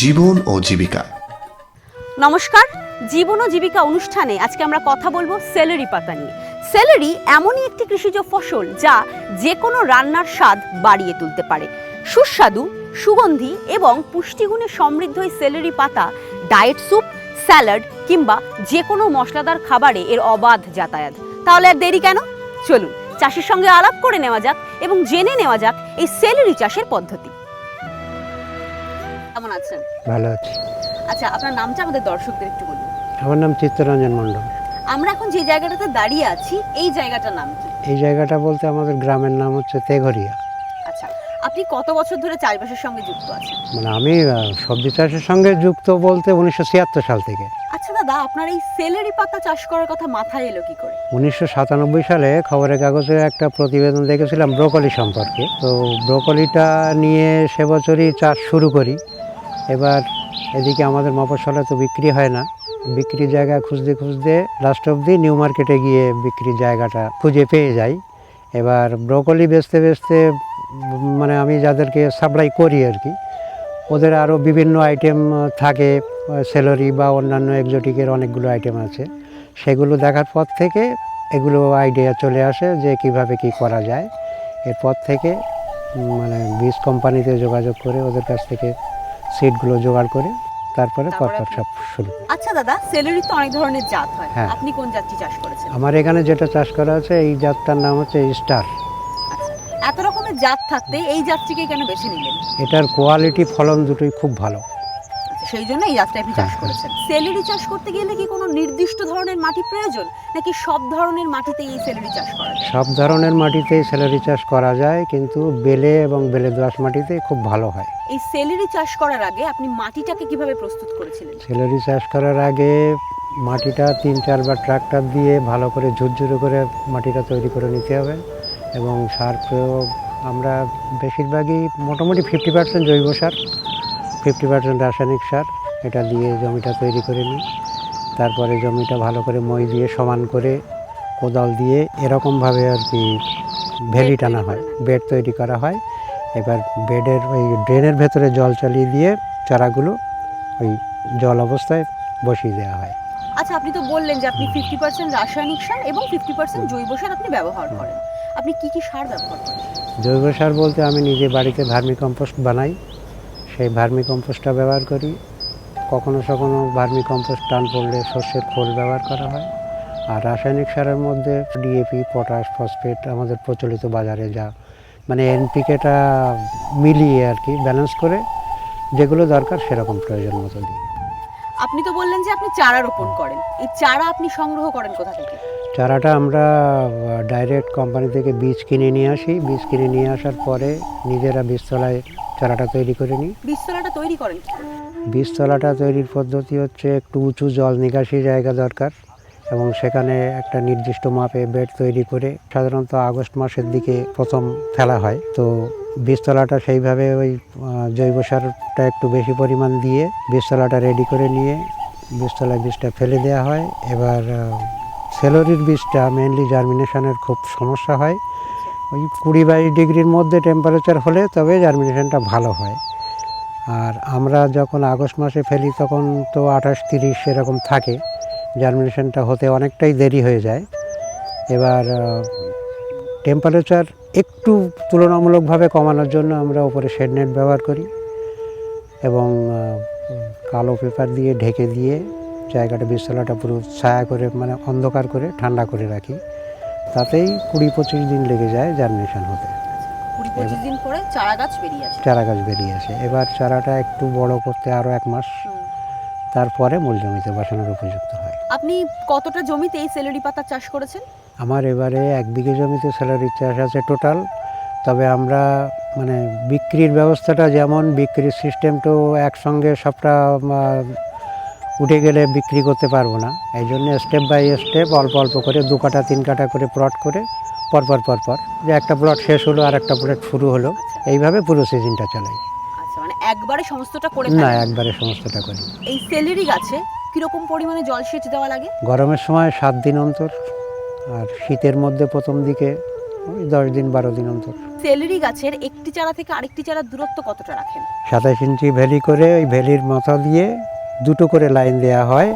জীবন ও জীবিকা। নমস্কার, জীবন ও জীবিকা অনুষ্ঠানে আজকে আমরা কথা বলব সেলেরি পাতা নিয়ে। সেলেরি এমনই একটি কৃষিজ ফসল যা যে কোনো রান্নার স্বাদ বাড়িয়ে তুলতে পারে। সুস্বাদু, সুগন্ধি এবং পুষ্টিগুণে সমৃদ্ধ এই সেলেরি পাতা ডায়েট স্যুপ, স্যালাড কিংবা যে কোনো মশলাদার খাবারে এর অবাধ যাতায়াত। তাহলে আর দেরি কেন? চলুন, চাষির সঙ্গে আলাপ করে নেওয়া যাক এবং জেনে নেওয়া যাক এই সেলেরি চাষের পদ্ধতি। কেমন আছেন? ভালো আছি। আচ্ছা আপনার নামটা আমাদের দর্শকদের একটু বলুন। আমার নাম চিত্তরঞ্জন মণ্ডল। আমরা এখন যে জায়গাটাতে দাঁড়িয়ে আছি এই জায়গাটার নাম কি? এই জায়গাটা বলতে আমাদের গ্রামের নাম হচ্ছে তেঘরিয়া। আচ্ছা আপনি কত বছর ধরে চাষবাসের সঙ্গে যুক্ত আছেন? মানে আমি আহ, সবজি চাষের সঙ্গে যুক্ত বলতে উনিশশো ছিয়াত্তর সাল থেকে। আচ্ছা দাদা আপনার এই সেলেরি পাতা চাষ করার কথা মাথায় এলো কি করে? উনিশশো সাতানব্বই সালে খবরের কাগজে একটা প্রতিবেদন দেখেছিলাম ব্রোকলি সম্পর্কে। তো ব্রোকলিটা নিয়ে সে বছরই চাষ শুরু করি। এবার এদিকে আমাদের মফস্বলে তো বিক্রি হয় না। বিক্রির জায়গা খুঁজতে খুঁজতে লাস্ট অবধি নিউ মার্কেটে গিয়ে বিক্রির জায়গাটা খুঁজে পেয়ে যাই। এবার ব্রোকলি বেচতে বেচতে মানে আমি যাদেরকে সাপ্লাই করি আর কি, ওদের আরও বিভিন্ন আইটেম থাকে সেলরি বা অন্যান্য এক্সোটিকের অনেকগুলো আইটেম আছে। সেগুলো দেখার পর থেকে এগুলো আইডিয়া চলে আসে যে কীভাবে কি করা যায়। এরপর থেকে মানে বীজ কোম্পানিতে যোগাযোগ করে ওদের কাছ থেকে সিডগুলো জোগাড় করে তারপরে পরপর সব শুরু আচ্ছা দাদা সেলেরি তো অনেক ধরনের জাত হয়। হ্যাঁ। আপনি কোন জাতটি চাষ করেছেন? আমার এখানে যেটা চাষ করা আছে এই জাতটার নাম হচ্ছে স্টার। আচ্ছা এত রকমের জাত থাকতে এই জাতটিকে কেন বেছে নিলেন? এটার কোয়ালিটি ফলন দুটোই খুব ভালো। সেই জন্য এই জাতটা আপনি চাষ হ্যাঁ। করেছেন। সেলেরি চাষ করতে গেলে কি কোনো নির্দিষ্ট ধরনের মাটি প্রয়োজন? নাকি সব ধরনের মাটিতে এই সেলেরি চাষ করা যায়? সব ধরনের মাটিতেই স্যালারি চাষ করা যায় কিন্তু বেলে এবং বেলে দোআঁশ মাটিতে খুব ভালো হয়। এই সেলেরি চাষ করার আগে আপনি মাটিটাকে কীভাবে প্রস্তুত করেছিলেন? স্যালারি চাষ করার আগে মাটিটা তিন চারবার ট্রাক্টর দিয়ে ভালো করে ঝুরঝুরে করে মাটিটা তৈরি করে নিতে হবে এবং সার প্রয়োগ আমরা বেশিরভাগই মোটামুটি ফিফটি পার্সেন্ট জৈব সার। ফিফটি পার্সেন্ট রাসায়নিক সার এটা দিয়ে জমিটা তৈরি করে নিই। তারপরে জমিটা ভালো করে মই দিয়ে সমান করে কোদাল দিয়ে এরকমভাবে আর কি ভ্যালি টানা হয় বেড তৈরি করা হয়। এবার বেডের ওই ড্রেনের ভেতরে জল চালিয়ে দিয়ে চারাগুলো ওই জল অবস্থায় বসিয়ে দেওয়া হয়। আচ্ছা আপনি তো বললেন যে আপনি ফিফটি পার্সেন্ট রাসায়নিক সার এবং ফিফটি পার্সেন্ট জৈব সার আপনি ব্যবহার করেন। আপনি কি কি সার ব্যবহার করেন? জৈব সার বলতে আমি নিজে বাড়িতে ভার্মি কম্পোস্ট বানাই। সেই ভার্মি কম্পোস্টটা ব্যবহার করি। কখনো কখনো ভার্মি কম্পোস্ট টান পড়লে শস্যের খোল ব্যবহার করা হয়। আর রাসায়নিক সারের মধ্যে ডিএপি পটাশ ফসফেট আমাদের প্রচলিত বাজারে যা মানে এনপিকেটা মিলিয়ে আর কি ব্যালেন্স করে যেগুলো দরকার সেরকম প্রয়োজন মতো দিই। আপনি তো বললেন যে আপনি চারা রোপণ করেন। এই চারা আপনি সংগ্রহ করেন কোথা থেকে? চারাটা আমরা ডাইরেক্ট কোম্পানি থেকে বীজ কিনে নিয়ে আসি। বীজ কিনে নিয়ে আসার পরে নিজেরা বীজতলায় চারাটা তৈরি করে নিই। বীজতলাটা তৈরি করেন? বীজতলাটা তৈরির পদ্ধতি হচ্ছে একটু উঁচু জল নিকাশি জায়গা দরকার এবং সেখানে একটা নির্দিষ্ট মাপে বেড তৈরি করে সাধারণত আগস্ট মাসের দিকে প্রথম ফেলা হয়। তো বীজতলাটা সেইভাবে ওই জৈব সারটা একটু বেশি পরিমাণ দিয়ে বীজতলাটা রেডি করে নিয়ে বীজতলায় বীজটা ফেলে দেওয়া হয়। এবার সেলোরির বীজটা মেনলি জার্মিনেশনের খুব সমস্যা হয়। ওই কুড়ি বাইশ ডিগ্রির মধ্যে টেম্পারেচার হলে তবে জার্মিনেশনটা ভালো হয়। আর আমরা যখন আগস্ট মাসে ফেলি, তখন তো আঠাশ, তিরিশ এরকম থাকে। জার্মিনেশনটা হতে অনেকটাই দেরি হয়ে যায়। এবার টেম্পারেচার একটু তুলনামূলকভাবে কমানোর জন্য আমরা উপরে শেড নেট ব্যবহার করি এবং কালো পেপার দিয়ে ঢেকে দিয়ে জায়গাটা বিস্তলাটা পুরো ছায়া করে মানে অন্ধকার করে ঠান্ডা করে রাখি। তাতেই কুড়ি পঁচিশ দিন লেগে যায় জার্মিনেশন হতে। কুড়ি পঁচিশ দিন পরে চারা গাছ বেরিয়ে আসে। চারা গাছ বেরিয়ে আসে। এবার চারাটা একটু বড় করতে আরও এক মাস তারপরে মূল জমিতে বসানোর উপযুক্ত হয়। আপনি কতটা জমিতে এই সেলেরি পাতা চাষ করেছেন? আমার এবারে এক বিঘে জমিতে স্যালারি চাষ আছে টোটাল। তবে আমরা মানে বিক্রির ব্যবস্থাটা যেমন বিক্রির সিস্টেমটাও একসঙ্গে সবটা উঠে গেলে বিক্রি করতে পারব না। এই জন্য স্টেপ বাই স্টেপ অল্প অল্প করে দু কাটা তিন কাটা করে প্লট করে পরপর পরপর যে একটা প্লট শেষ হলো আর একটা প্লট শুরু হলো এইভাবে পুরো সিজনটা চালাই আচ্ছা মানে একবারে সমস্তটা করে না একবারে সমস্তটা করি এই সেলেরি গাছে কীরকম পরিমাণে জল সেচ দেওয়া লাগে? গরমের সময় সাত দিন অন্তর আর শীতের মধ্যে প্রথম দিকে ওই দশ দিন বারো দিন অন্তর। সেলেরি গাছের একটি চারা থেকে আরেকটি চারার দূরত্ব কতটা রাখেন? সাতাশ ইঞ্চি ভ্যালি করে ওই ভ্যালির মাথা দিয়ে দুটো করে লাইন দেওয়া হয়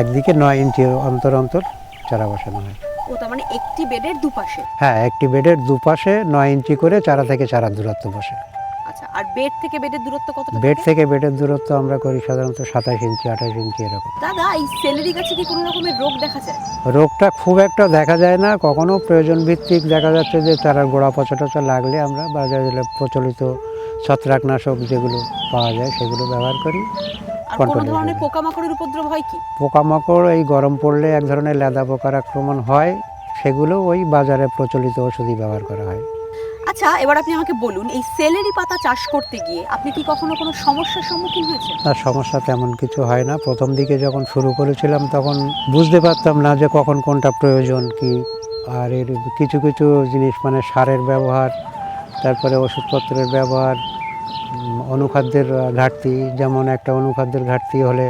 একদিকে নয় ইঞ্চি অন্তর অন্তর চারা বসানো হয়। ও তার মানে একটি বেডের দুপাশে? হ্যাঁ একটি বেডের দুপাশে নয় ইঞ্চি করে চারা থেকে চারা দূরত্ব বসে। আচ্ছা আর বেড থেকে বেডের দূরত্ব কতটা বেড থেকে? বেডের দূরত্ব আমরা করি সাধারণত সাতাশ ইঞ্চি আঠাশ ইঞ্চি এরকম। দাদা এই সেলেরি গাছে কি কোনো রকমের রোগ দেখা যায়? রোগটা খুব একটা দেখা যায় না কখনো প্রয়োজন ভিত্তিক দেখা যাচ্ছে যে চারার গোড়া পচা টচা লাগলে আমরা বাজারে প্রচলিত ছত্রাকনাশক যেগুলো পাওয়া যায় সেগুলো ব্যবহার করি। আর কোনো ধরনের পোকামাকড়ের উপদ্রব হয় কি? পোকামাকড় এই গরম পড়লে এক ধরনের লেদা পোকার আক্রমণ হয়। সেগুলো ওই বাজারে প্রচলিত ওষুধই ব্যবহার করা হয়। আচ্ছা এবার আপনি আমাকে বলুন এই সেলেরি পাতা চাষ করতে গিয়ে আপনি কি কখনো কোনো সমস্যার সম্মুখীন হয়েছেন? তার সমস্যা তেমন কিছু হয় না। প্রথম দিকে যখন শুরু করেছিলাম তখন বুঝতে পারতাম না যে কখন কোনটা প্রয়োজন কি। আর এর কিছু কিছু জিনিস মানে সারের ব্যবহার তারপরে ওষুধপত্রের ব্যবহার অনুখাদ্যের ঘাটতি যেমন একটা অনুখাদ্যের ঘাটতি হলে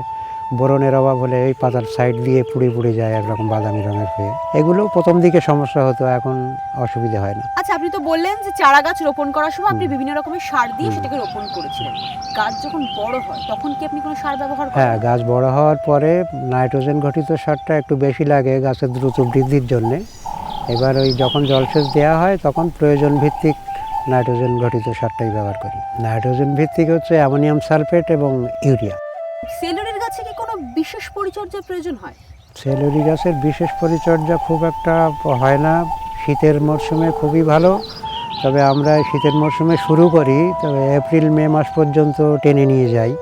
বোরনের অভাব হলে এই পাতার সাইড দিয়ে পুড়ে পুড়ে যায় একরকম বাদামি রঙের হয়ে। এগুলো প্রথম দিকে সমস্যা হতো এখন অসুবিধা হয় না। আচ্ছা আপনি তো বললেন যে চারা গাছ রোপণ করার সময় আপনি বিভিন্ন রকমের সার দিয়ে সেটাকে রোপণ করেছিলেন। গাছ যখন বড় হয় তখন কি আপনি কোনো সার ব্যবহার করেন? হ্যাঁ গাছ বড় হওয়ার পরে নাইট্রোজেন ঘটিত সারটা একটু বেশি লাগে গাছের দ্রুত বৃদ্ধির জন্যে। এবার ওই যখন জলসেচ দেওয়া হয় তখন প্রয়োজন ভিত্তিক নাইট্রোজেন ঘটিত সারটাই ব্যবহার করি। নাইট্রোজেন ভিত্তিক হচ্ছে অ্যামোনিয়াম সালফেট এবং ইউরিয়া। সেলুরির গাছে কি কোনো বিশেষ পরিচর্যা প্রয়োজন হয়? সেলুরি গাছের বিশেষ পরিচর্যা খুব একটা হয় না। শীতের মরশুমে খুবই ভালো। তবে আমরা শীতের মরশুমে শুরু করি তবে এপ্রিল মে মাস পর্যন্ত টেনে নিয়ে যাই।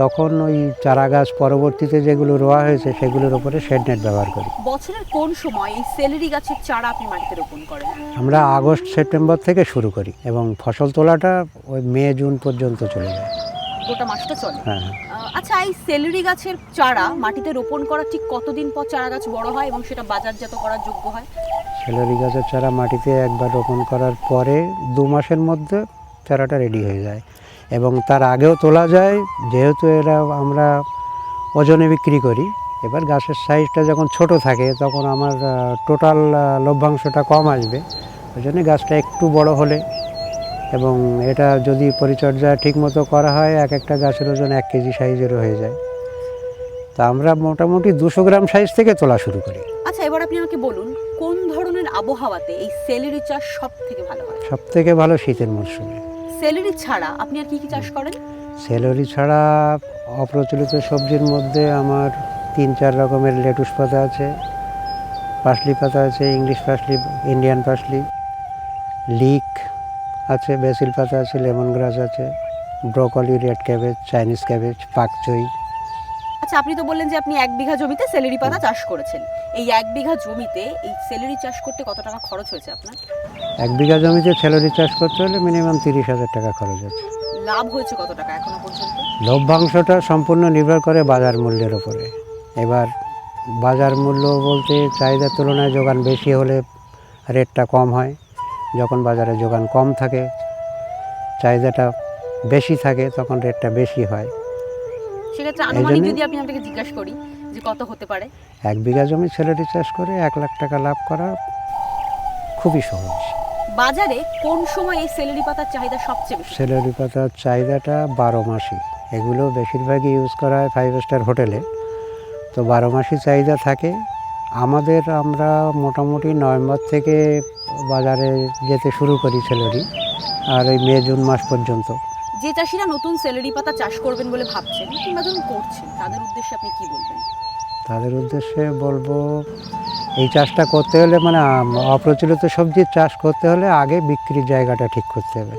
তখন ওই চারা গাছ পরবর্তীতে যেগুলো রোয়া হয়েছে সেগুলোর উপরে শেড নেট ব্যবহার করি। বছরের কোন সময় এই সেলেরি গাছের চারা আপনি মাটিতে রোপণ করেন? আমরা আগস্ট সেপ্টেম্বর থেকে শুরু করি এবং ফসল তোলাটা ওই মে জুন পর্যন্ত চলে যায়। গোটা মাসটা চলে? হ্যাঁ হ্যাঁ। আচ্ছা এই সেলেরি গাছের চারা মাটিতে রোপণ করা ঠিক কতদিন পর চারা গাছ বড় হয় এবং সেটা বাজারজাত করার যোগ্য হয়? সেলরি গাছের চারা মাটিতে একবার রোপণ করার পরে দু মাসের মধ্যে চারাটা রেডি হয়ে যায়। এবং তার আগেও তোলা যায় যেহেতু এরা আমরা ওজনে বিক্রি করি। এবার গাছের সাইজটা যখন ছোট থাকে তখন আমার টোটাল লভ্যাংশটা কম আসবে। ওই জন্য গাছটা একটু বড় হলে এবং এটা যদি পরিচর্যা ঠিকমতো করা হয় এক একটা গাছের ওজন এক কেজি সাইজেরও হয়ে যায়। তা আমরা মোটামুটি দুশো গ্রাম সাইজ থেকে তোলা শুরু করি। আচ্ছা এবার আপনি আমাকে বলুন কোন ধরনের আবহাওয়াতে এই সেলেরি চাষ সব থেকে ভালো হয়? সব থেকে ভালো শীতের মরশুমে। সেলেরি ছাড়া আপনি আর কি কি চাষ করেন? সেলারি ছাড়া অপ্রচলিত সবজির মধ্যে আমার তিন চার রকমের লেটুস পাতা আছে, পাসলি পাতা আছে, English parsley, Indian parsley, leek আছে, বেসিল পাতা আছে, লেমন গ্রাস আছে, broccoli, red cabbage, Chinese cabbage pak choi আচ্ছা আপনি তো বললেন যে আপনি এক বিঘা জমিতে সেলেরি পাতা চাষ করেছেন। এই এক বিঘা জমিতে এই সেলেরি চাষ করতে কত টাকা খরচ হয়েছে আপনার? এক বিঘা জমিতে সেলরি চাষ করতে হলে মিনিমাম তিরিশ হাজার টাকা খরচ আছে লাভ হয়েছে কত টাকা এখনও পর্যন্ত? লভ্যাংশটা সম্পূর্ণ নির্ভর করে বাজার মূল্যের উপরে। এবার বাজার মূল্য বলতে চাহিদার তুলনায় যোগান বেশি হলে রেটটা কম হয়। যখন বাজারে যোগান কম থাকে চাহিদাটা বেশি থাকে তখন রেটটা বেশি হয়। সেক্ষেত্রে আনুমানিক যদি আমি আপনাকে জিজ্ঞাসা করি যে কত হতে পারে? এক বিঘা জমি ছেলেটি চাষ করে এক লাখ টাকা লাভ করা খুবই সহজ। বাজারে কোন সময় এই সেলেরি পাতার চাহিদা সবচেয়ে বেশি? সেলেরি পাতার চাহিদাটা বারো মাসই। এগুলো বেশিরভাগই ইউজ করা হয় ফাইভ স্টার হোটেলে। তো বারো মাসই চাহিদা থাকে। আমাদের আমরা মোটামুটি নভেম্বর থেকে বাজারে যেতে শুরু করি সেলেরি আর ওই মে জুন মাস পর্যন্ত। যে চাষিরা নতুন সেলেরি পাতা চাষ করবেন বলে ভাবছেন কিংবা ধরুন করছেন তাদের উদ্দেশ্যে আপনি কি বলবেন? তাদের উদ্দেশ্যে বলব এই চাষটা করতে হলে মানে অপ্রচলিত সবজির চাষ করতে হলে আগে বিক্রির জায়গাটা ঠিক করতে হবে।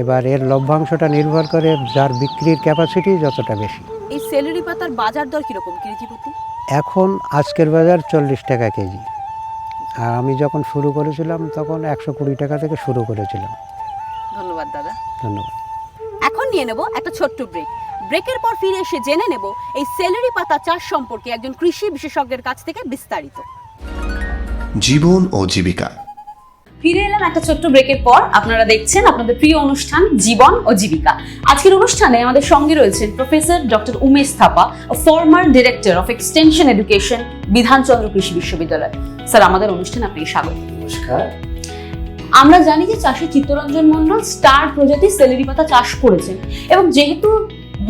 এবার এর লভ্যাংশটা নির্ভর করে যার বিক্রির ক্যাপাসিটি যতটা বেশি। এই সেলেরি পাতার বাজার দর কীরকম কেজি প্রতি? এখন আজকের বাজার চল্লিশ টাকা কেজি। আর আমি যখন শুরু করেছিলাম তখন একশো কুড়ি টাকা থেকে শুরু করেছিলাম। ধন্যবাদ দাদা। ধন্যবাদ। নিয়ে নেব একটা ছোট্ট ব্রেক ব্রেকের পর ফিরে এসে জেনে নেব এই সেলেরি পাতা চাষ সম্পর্কে একজন কৃষি বিশেষজ্ঞের কাছ থেকে বিস্তারিত। জীবন ও জীবিকা। ফিরে এলাম একটা ছোট্ট ব্রেকের পর। আপনারা দেখছেন আপনাদের প্রিয় অনুষ্ঠান জীবন ও জীবিকা। আজকের অনুষ্ঠানে আমাদের সঙ্গে রয়েছেন professor doctor Umesh Thapa former director of extension education Bidhan Chandra Krishi Viswavidyalaya. Sir আমাদের অনুষ্ঠানে আপনাকে স্বাগত। নমস্কার। আমরা জানি যে চাষি চিত্তরঞ্জন মন্ডল স্টার প্রজাতির সেলেরি পাতা চাষ করেছেন। এবং যেহেতু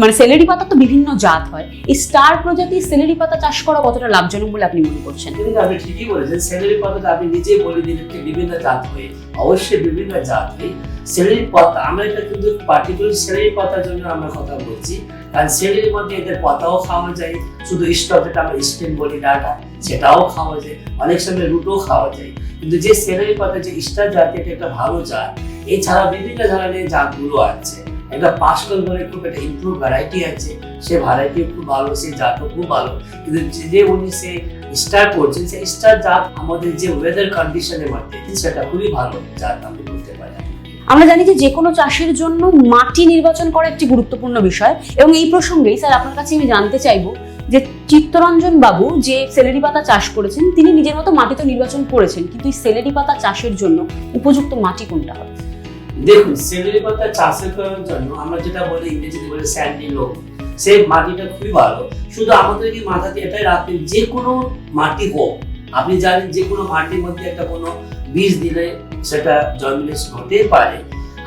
মানে সেলেরি পাতা তো বিভিন্ন জাত হয়, এই স্টার প্রজাতির সেলেরি পাতা চাষ করা কতটা লাভজনক বলে আপনি মনে করছেন? কিন্তু আপনি ঠিকই বলেছেন, সেলেরি পাতাটা আপনি নিজেই বলে দিলেন যে বিভিন্ন জাত হয়ে, অবশ্যই বিভিন্ন জাত হয়ে। সেলেরি পাতা, আমরা এটা কিন্তু পার্টিকুলার সেলেরি পাতার জন্য আমরা কথা বলছি। কারণ সেলেরির মধ্যে এদের পাতাও খাওয়া যায়, শুধু স্টক যেটা আমরা স্টেম বলি ডাটা সেটাও খাওয়া যায়, অনেক সময় রুটও খাওয়া যায়। কিন্তু যে সেলেরি পাতা যে স্টার জাত এটা একটা ভালো জাত এছাড়া বিভিন্ন ধরনের জাতগুলো আছে। একটা পাসকল বলে খুব একটা ইমপ্রুভ ভ্যারাইটি আছে। সে ভ্যারাইটি খুব ভালো, সে জাতও খুব ভালো। কিন্তু যে- উনি সে স্টার করছেন সেই স্টার জাত আমাদের যে ওয়েদার কন্ডিশনের মধ্যে সেটা খুবই ভালো জাত, আমি বলতে পারি। আমরা জানি যে কোনো চাষের জন্য মাটি নির্বাচন করা একটি গুরুত্বপূর্ণ বিষয়। এবং এই প্রসঙ্গেই, স্যার, আপনার কাছে আমি জানতে চাইব যে চিত্তরঞ্জন বাবু যে সেলেরি পাতা চাষ করেছেন, তিনি নিজের মতো মাটি তো নির্বাচন করেছেন, কিন্তু এই সেলেরি পাতা চাষের জন্য উপযুক্ত মাটি কোনটা? হবে দেখুন, সেলেরি পাতা চাষের জন্য আমরা যেটা বলি ইংরেজিতে বলে স্যান্ডি লোক সেই মাটিটা খুবই ভালো। শুধু আমাদেরকে মাথাতে এটাই রাখতে যে কোনো মাটি হোক, আপনি জানেন যে কোনো মাটির মধ্যে একটা কোনো বীজ দিলে সেটা জন্মিলেশন হতে পারে।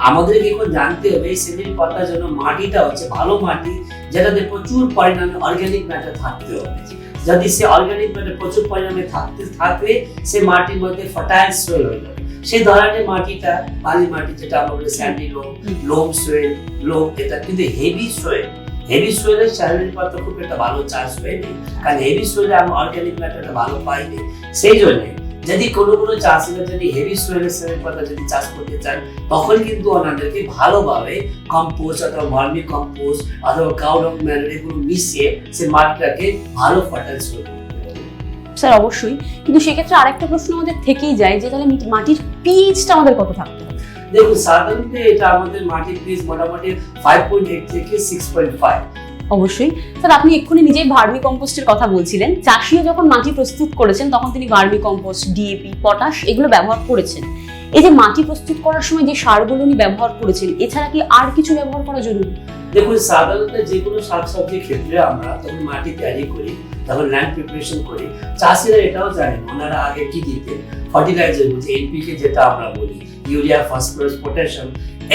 আমাদেরকে এখন জানতে হবে সেলেরি পাতার জন্য মাটিটা হচ্ছে ভালো মাটি, যেটাতে প্রচুর পরিমাণে অর্গানিক ম্যাটার থাকতে হবে। যদি সে অর্গানিক ম্যাটার প্রচুর পরিমাণে থাকতে থাকবে সে মাটির মধ্যে ফার্টাইল সোয়েল হয়ে যাবে। সেই ধরনের মাটিটা, বালি মাটি যেটা আমরা বলি স্যান্ডি লোম লোম সোয়েল লোম এটা কিন্তু হেভি সোয়েল হেভি সোয়েলে স্যালারি পাতা খুব একটা ভালো চাষ হয়নি, কারণ হেভি সোয়েলে আমরা অর্গানিক ম্যাটারটা ভালো পাইনি। সেই জন্য যদি কোনো কোনো চাষিরা যদি হেভি সোয়েলের স্যালারি পাতা যদি চাষ করতে চান তখন কিন্তু ওনাদেরকে ভালোভাবে কম্পোস্ট অথবা ভার্মি কম্পোস্ট অথবা কাউডং ম্যানার এগুলো মিশিয়ে সে মাটিটাকে ভালো ফার্টাইল সোয়েল স্যার অবশ্যই। কিন্তু সেক্ষেত্রে আরেকটা প্রশ্ন আমাদের থেকেই যায় যে তাহলে মিট- মাটির পিএইচটা আমাদের কত থাকতে হবে? দেখুন সাধারণত এটা আমাদের মাটির পিস মোটামুটি ফাইভ পয়েন্ট এইট থেকে সিক্স পয়েন্ট ফাইভ অবশ্যই। স্যার, আপনি এক্ষুনি নিজেই ভার্মি কম্পোস্টের কথা বলছিলেন। চাষিও যখন মাটি প্রস্তুত করেছেন, তখন তিনি ভার্মি কম্পোস্ট ডিএপি পটাশ এগুলো ব্যবহার করেছেন। এই যে মাটি প্রস্তুত করার সময় যে সারগুলো উনি ব্যবহার করেছেন, এছাড়া কি আর কিছু ব্যবহার করা জরুরি? দেখুন, সাধারণত যে কোনো শাকসবজির ক্ষেত্রে আমরা তখন মাটি তৈরি করি, তখন ল্যান্ড প্রিপারেশন করি, চাষিরা এটাও জানেন, ওনারা আগে কি দিতেন? ফার্টিলাইজার বলছে এনপিকে যেটা আমরা বলি ইউরিয়া ফসফরাস পটাশিয়াম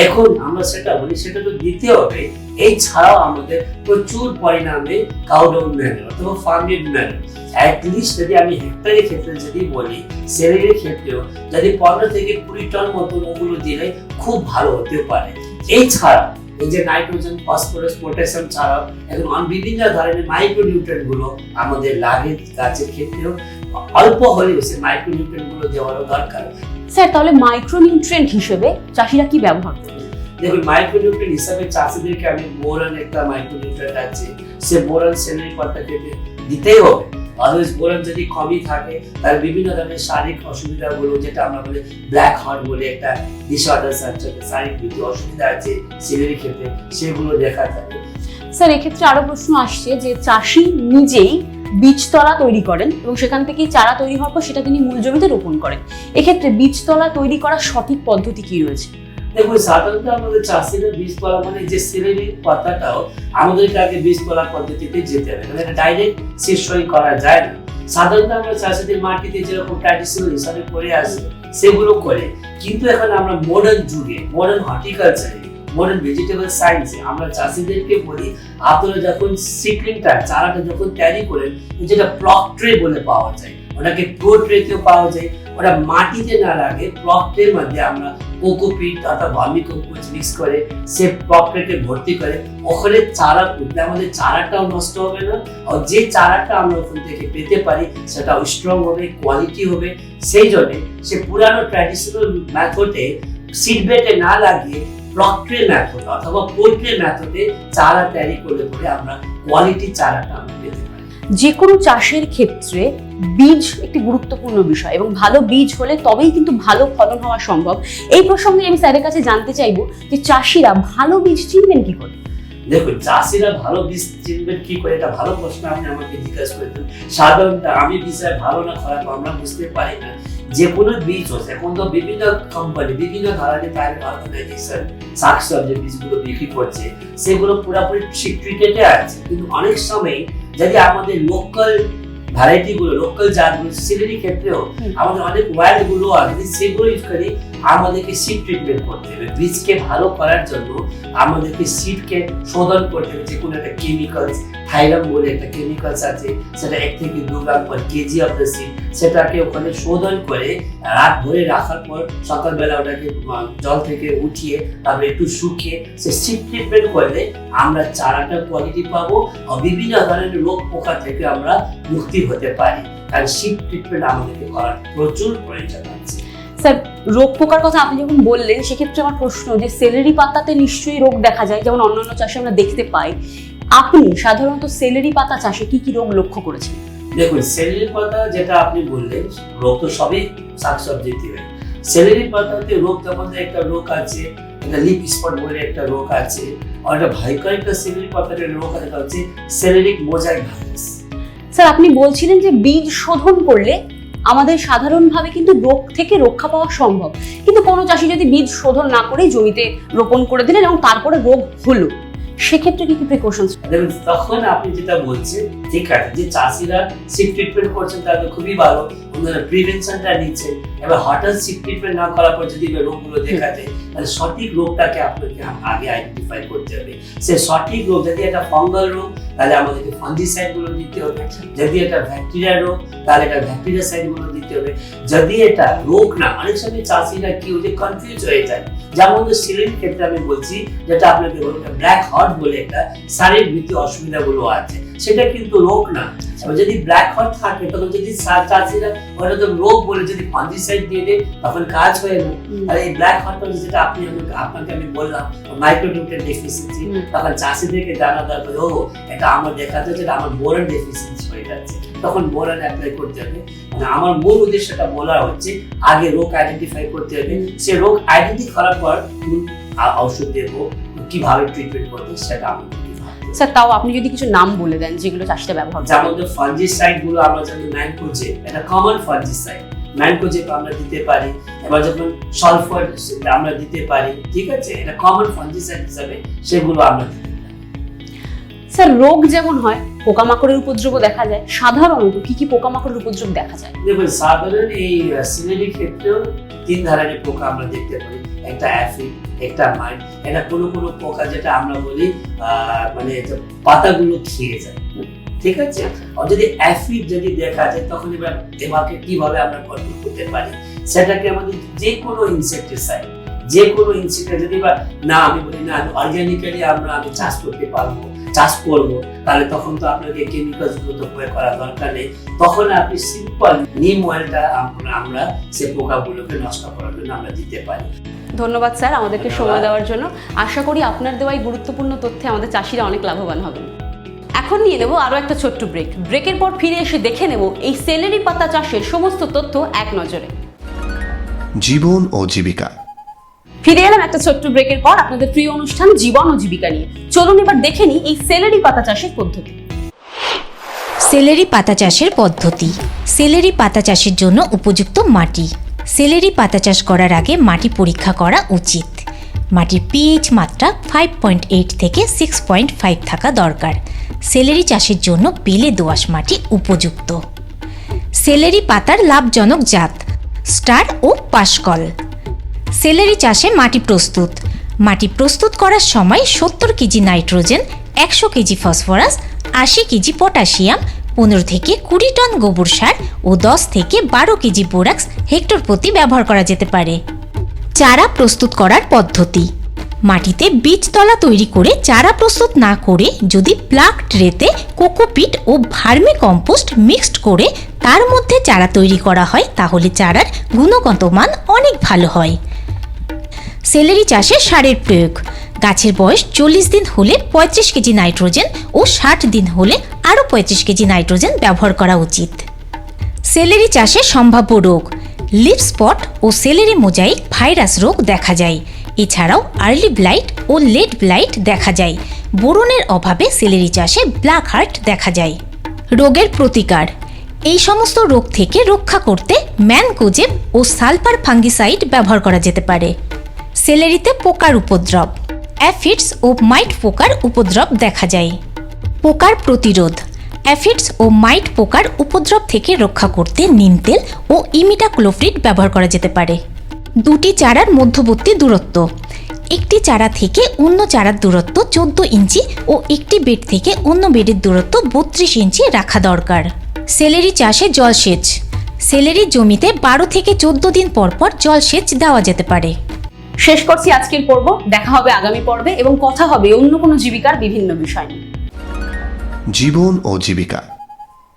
এখন আমরা সেটা বলি, সেটা তো দিতে হবে। এই ছাড়াও আমাদের প্রচুর পরিমাণে কাউডাউন ম্যানার অথবা ফার্মেড ম্যানার অ্যাটলিস্ট যদি আমি হেক্টরের ক্ষেত্রে যদি বলি ক্ষেত্রেও যদি পনেরো থেকে কুড়ি টন মতন ওগুলো দিলে খুব ভালো হতে পারে। এই ছাড়া এই যে নাইট্রোজেন ফসফরাস পটাশিয়াম ছাড়াও এখন বিভিন্ন ধরনের মাইক্রোনিউট্রেন্টগুলো আমাদের লাগে গাছের ক্ষেত্রেও। অল্প হলেও সে মাইক্রোনিউট্রেন্টগুলো দেওয়ারও দরকার। স্যার তাহলে মাইক্রোনিউট্রিয়েন্ট হিসেবে চাষিরা কি ব্যবহার দেখুন মাইক্রোনিউট্রেন্ট হিসাবে চাষিদেরকে আমি বোরন একটা মাইক্রোনিউট্রেন্ট আছে। সে বোরন সেলের দিতেই হবে। বোরন যদি কমই থাকে তাহলে বিভিন্ন ধরনের শারীরিক অসুবিধাগুলো যেটা আমরা বলি ব্ল্যাক হার্ট বলে একটা ডিসঅর্ডার আছে শারীরিক অসুবিধা আছে সেলের ক্ষেত্রে সেগুলো দেখা যাবে স্যার এক্ষেত্রে আরও প্রশ্ন আসছে যে চাষি নিজেই বীজতলা তৈরি করেন এবং সেখান থেকেই চারা তৈরি হওয়ার পর সেটা তিনি মূল জমিতে রোপণ করেন। এক্ষেত্রে বীজতলা তৈরি করার সঠিক পদ্ধতি কি রয়েছে? দেখুন, সাধারণত আমাদের চাষিরা বীজতলা মানে যে সিলেরি পাতাটাও আমাদেরকে আগে বীজতলা পদ্ধতিতে যেতে হবে। মানে ডাইরেক্ট শীর্ষই করা যায় না। সাধারণত আমরা চাষিদের মাটিতে যেরকম ট্র্যাডিশনাল হিসাবে করে আসি, সেগুলো করে। কিন্তু এখন আমরা মডার্ন যুগে মডার্ন হর্টিকালচারে মডার্ন ভেজিটেবল সায়েন্সে আমরা চাষিদেরকে বলি, আপনারা যখন সিডলিংটা চারাটা যখন তৈরি করেন যেটা প্লক ট্রে বলে পাওয়া যায়, ওটাকে প্রো ট্রেতেও পাওয়া যায়, ওটা মাটিতে না লাগে প্লক ট্রের মধ্যে আমরা কোকোপিট অর্থাৎ ভার্মি কম্পোস্ট মিক্স করে সে পকেটে ভর্তি করে, ওখানে চারা পুঁতলে আমাদের চারাটাও নষ্ট হবে না, আর যে চারাটা আমরা ওখান থেকে পেতে পারি, সেটাও স্ট্রং হবে কোয়ালিটি হবে, সেই জন্যে সে পুরানো ট্র্যাডিশনাল ম্যাথডে সিডবেটে না লাগিয়ে প্লট্রে ম্যাথড অথবা পোল্ট্রে ম্যাথডে চারা তৈরি করলে পরে আমরা কোয়ালিটি চারাটা আমরা পেতে পারি। যে কোনো চাষের ক্ষেত্রে বীজ একটি গুরুত্বপূর্ণ বিষয় এবং ভালো বীজ হলে তবেই কিন্তু ভালো ফলন হওয়া সম্ভব। এই প্রসঙ্গে আমি স্যারের কাছে জানতে চাইব যে চাষিরা ভালো বীজ চিনবেন কি করে? দেখুন চাষিরা ভালো বীজ চিনবেন কি করে? এটা ভালো প্রশ্ন আপনি আমাকে জিজ্ঞাসা করেছেন সাধারণত আমি বিষয় ভালো না খারাপ আমরা বুঝতে পারি না। যে কোনো বীজ হোস এখন তো বিভিন্ন কোম্পানি বিভিন্ন ধরনের প্রাইভেট অর্গানাইজেশন শাকসবজি বীজগুলো বিক্রি করছে সেগুলো পুরোপুরি ট্রিটেটে আছে। কিন্তু অনেক সময় যদি আমাদের লোকাল ভ্যারাইটি গুলো লোকাল জাতগুলো সিলেরি ক্ষেত্রেও আমাদের অনেক ওয়াইল্ডগুলো আছে সেগুলো ইউজ করে আমাদেরকে সিড ট্রিটমেন্ট করতে হবে। বীজকে ভালো করার জন্য আমাদেরকে সিডকে শোধন করতে হবে। যে কোনো একটা কেমিক্যালস থাইরাম বলে একটা কেমিক্যালস আছে, সেটা এক থেকে দু gram per KG of the seed সেটাকে ওখানে শোধন করে রাত ধরে রাখার পর সকালবেলা ওটাকে জল থেকে উঠিয়ে তারপরে একটু শুকিয়ে সে সিড ট্রিটমেন্ট করলে আমরা চারাটা কোয়ালিটি পাবো আর বিভিন্ন ধরনের রোগ পোকা থেকে আমরা মুক্তি হতে পারি। কারণ সিড ট্রিটমেন্ট আমাদেরকে করার প্রচুর প্রয়োজন আছে। স্যার রোগ পোকার কথা আপনি যখন বললেন সেক্ষেত্রে আমার প্রশ্ন যে সেলেরি পাতাতে নিশ্চয়ই রোগ দেখা যায়? যেমন অন্যান্য চাষে আমরা দেখতে পাই আপনি সাধারণত সেলেরি পাতা চাষে কি কি রোগ লক্ষ্য করেছেন? দেখুন সেলেরি পাতা যেটা আপনি বললেন রোগ তো সবই শাকসবজিতে হয় সেলেরি পাতাতে রোগ যেমন একটা রোগ আছে একটা লিপ স্পট বলে একটা রোগ আছে আর একটা ভয়ঙ্কর একটা সেলেরি পাতার রোগ আছে হচ্ছে সেলেরিক মোজাইক ভাইরাস। স্যার আপনি বলছিলেন যে বীজ শোধন করলে আমাদের সাধারণভাবে কিন্তু রোগ থেকে রক্ষা পাওয়া সম্ভব। কিন্তু কোনো চাষি যদি বীজ শোধন না করেই জমিতে রোপণ করে দিলেন এবং তারপরে রোগ হলো, সেক্ষেত্রে কি কি প্রিকশনস তখন আপনি যেটা বলছেন আছে যে চাষিরা সিড ট্রিটমেন্ট করছেন তাদের খুবই ভালো। ওনারা প্রিভেনশনটা নিচ্ছেন। এবার হঠাৎ সিড ট্রিটমেন্ট না করার পর যদি রোগগুলো দেখা যায়, তাহলে সঠিক রোগটাকে আপনাকে আগে আইডেন্টিফাই করতে হবে। সে সঠিক রোগ, যদি একটা ফাঙ্গাল রোগ, তাহলে আমাদেরকে ফাঙ্গিসাইডগুলো দিতে হবে। যদি এটা ব্যাকটেরিয়া রোগ, তাহলে এটা ব্যাকটেরিয়া সাইডগুলো দিতে হবে। যদি এটা রোগ না, অনেক সময় চাষিরা কি হচ্ছে কনফিউজ হয়ে যায়। যেমন সিলির ক্ষেত্রে আমি বলছি, যেটা আপনাকে ব্ল্যাক হট বলে একটা শারীরিক ভিত্তি অসুবিধাগুলো আছে। সেটা কিন্তু রোগ না। এবার যদি ব্ল্যাক হট থাকে তখন যদি চাষিরা ওটা তো রোগ বলে যদি ফাঙ্গিসাইড দিয়ে দেয় তখন কাজ হয়ে না আর এই ব্ল্যাক হট যেটা আপনি আপনাকে আমি বললাম মাইক্রোনিউট্রিয়েন্ট ডেফিসিয়েন্সি তখন চাষিদেরকে জানা দরকার ও এটা আমার দেখা যাচ্ছে এটা আমার বোরন ডেফিসিয়েন্সি হয়ে যাচ্ছে। তখন বোরন অ্যাপ্লাই করতে হবে। মানে আমার মূল উদ্দেশ্যটা বলা হচ্ছে আগে রোগ আইডেন্টিফাই করতে হবে। সে রোগ আইডেন্টি করার পর ওষুধ দেবো কীভাবে ট্রিটমেন্ট করব সেটা হবে। স্যার তাও আপনি যদি কিছু নাম বলে দেন যেগুলো চাষিরা ব্যবহার করে। মধ্যে ফাঞ্জিসাইডগুলো আমরা যেমন ম্যানকোজে এটা কমন ফাঞ্জিসাইড ম্যানকোজে আমরা দিতে পারি। এবার যখন সালফার আমরা দিতে পারি ঠিক আছে? এটা কমন ফাঞ্জিসাইড হিসাবে সেগুলো আমরা দিতে পারি। স্যার রোগ যেমন হয় পোকামাকড়ের উপদ্রব দেখা যায়। সাধারণত কি কি পোকামাকড়ের উপদ্রব দেখা যায়? দেখুন সাধারণ এই সিনেরি ক্ষেত্রেও তিন ধরনের পোকা আমরা দেখতে পাই একটা অ্যাফিড একটা মাইট এটা কোনো কোনো পোকা যেটা আমরা বলি মানে পাতাগুলো খেয়ে যায়। ঠিক আছে? আর যদি অ্যাফিড যদি দেখা যায়, তখন এবার এবারকে কীভাবে আমরা কন্ট্রোল করতে পারি? সেটাকে আমাদের যে কোনো ইনসেক্টিসাইড যে কোনো ইনসেক্ট যদি বা না, আমি বলি না অর্গানিক্যালি আমরা, আমি চাষ করতে পারব, চাষ করব, তাহলে তখন তো আপনাকে কেমিক্যালসগুলো তো প্রয়োগ করা দরকার নেই। তখন আপনি সিম্পল নিম অয়েলটা আমরা সে পোকাগুলোকে নষ্ট করার জন্য আমরা দিতে পারি। ধন্যবাদ স্যার আমাদেরকে সময় দেওয়ার জন্য। আশা করি আপনার দেওয়া এই গুরুত্বপূর্ণ তথ্যে আমাদের চাষিরা অনেক লাভবান হবেন। এখন নিয়ে নেব আরও একটা ছোট্ট ব্রেক ব্রেকের পর ফিরে এসে দেখে নেব এই সেলেরি পাতা চাষের সমস্ত তথ্য এক নজরে। জীবন ও জীবিকা। ফিরে এলাম একটা ছোট্ট ব্রেকের পর আপনাদের প্রিয় অনুষ্ঠান জীবন ও জীবিকা নিয়ে। চলুন এবার দেখে নিই এই সেলেরি পাতা চাষের পদ্ধতি। সেলেরি পাতা চাষের পদ্ধতি। সেলেরি পাতা চাষের জন্য উপযুক্ত মাটি। সেলেরি পাতা চাষ করার আগে মাটি পরীক্ষা করা উচিত। মাটির পিএইচ মাত্রা ফাইভ পয়েন্ট এইট থেকে সিক্স পয়েন্ট ফাইভ থাকা দরকার। সেলেরি চাষের জন্য বেলে দোআঁশ মাটি উপযুক্ত। সেলেরি পাতার লাভজনক জাত, স্টার ও পাশকল সেলেরি চাষে মাটি প্রস্তুত। মাটি প্রস্তুত করার সময় সত্তর কেজি নাইট্রোজেন, একশো কেজি ফসফরাস, আশি কেজি পটাশিয়াম পনেরো থেকে কুড়ি টন গোবর সার ও দশ থেকে বারো কেজি বোরাক্স হেক্টর প্রতি ব্যবহার করা যেতে পারে। চারা প্রস্তুত করার পদ্ধতি। মাটিতে বীজতলা তৈরি করে চারা প্রস্তুত না করে যদি প্লাগ ট্রেতে কোকোপিট ও ভার্মি কম্পোস্ট মিক্সড করে তার মধ্যে চারা তৈরি করা হয়, তাহলে চারার গুণগত মান অনেক ভালো হয়। সেলেরি চাষে সারের প্রয়োগ। গাছের বয়স চল্লিশ দিন হলে পঁয়ত্রিশ কেজি নাইট্রোজেন ও ষাট দিন হলে আরও পঁয়ত্রিশ কেজি নাইট্রোজেন ব্যবহার করা উচিত। সেলেরি চাষে সম্ভাব্য রোগ লিপ স্পট ও সেলেরি মোজাইক ভাইরাস রোগ দেখা যায়। এছাড়াও আর্লি ব্লাইট ও লেট ব্লাইট দেখা যায়। বোরনের অভাবে সেলেরি চাষে ব্ল্যাক হার্ট দেখা যায়। রোগের প্রতিকার, এই সমস্ত রোগ থেকে রক্ষা করতে ম্যানকোজেব ও সালফার ফাঙ্গিসাইড ব্যবহার করা যেতে পারে। সেলেরিতে পোকার উপদ্রব অ্যাফিডস ও মাইট পোকার উপদ্রব দেখা যায়। পোকার প্রতিরোধ। অ্যাফিডস ও মাইট পোকার উপদ্রব থেকে রক্ষা করতে নিম তেল ও ইমিটাক্লোফ্রিড ব্যবহার করা যেতে পারে। দুটি চারার মধ্যবর্তী দূরত্ব। একটি চারা থেকে অন্য চারার দূরত্ব চোদ্দ ইঞ্চি ও একটি বেড থেকে অন্য বেডের দূরত্ব বত্রিশ ইঞ্চি রাখা দরকার। সেলেরি চাষে জলসেচ। সেলেরির জমিতে বারো থেকে চোদ্দ দিন পর পর জলসেচ দেওয়া যেতে পারে। শেষ করছি আজকের পর্ব। দেখা হবে আগামী পর্বে এবং কথা হবে অন্য কোনো জীবিকার বিভিন্ন বিষয় নিয়ে। জীবন ও জীবিকা।